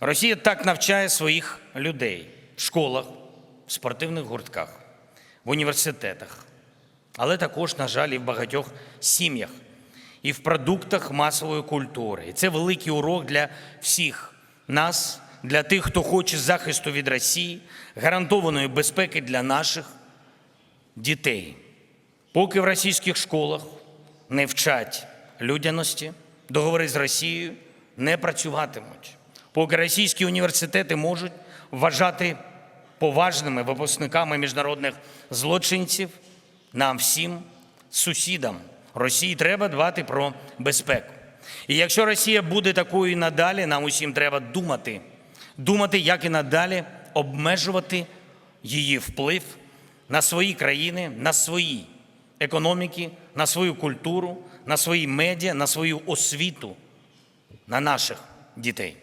Росія так навчає своїх людей в школах, в спортивних гуртках, в університетах, але також, на жаль, і в багатьох сім'ях, і в продуктах масової культури. І це великий урок для всіх нас, для тих, хто хоче захисту від Росії, гарантованої безпеки для наших дітей. Поки в російських школах не вчать людяності, договори з Росією не працюватимуть. Поки російські університети можуть вважати поважними випускниками міжнародних злочинців, нам всім, сусідам Росії, треба дбати про безпеку. І якщо Росія буде такою і надалі, нам усім треба думати, думати, як і надалі обмежувати її вплив на свої країни, на свої економіки, на свою культуру, на свої медіа, на свою освіту, на наших дітей.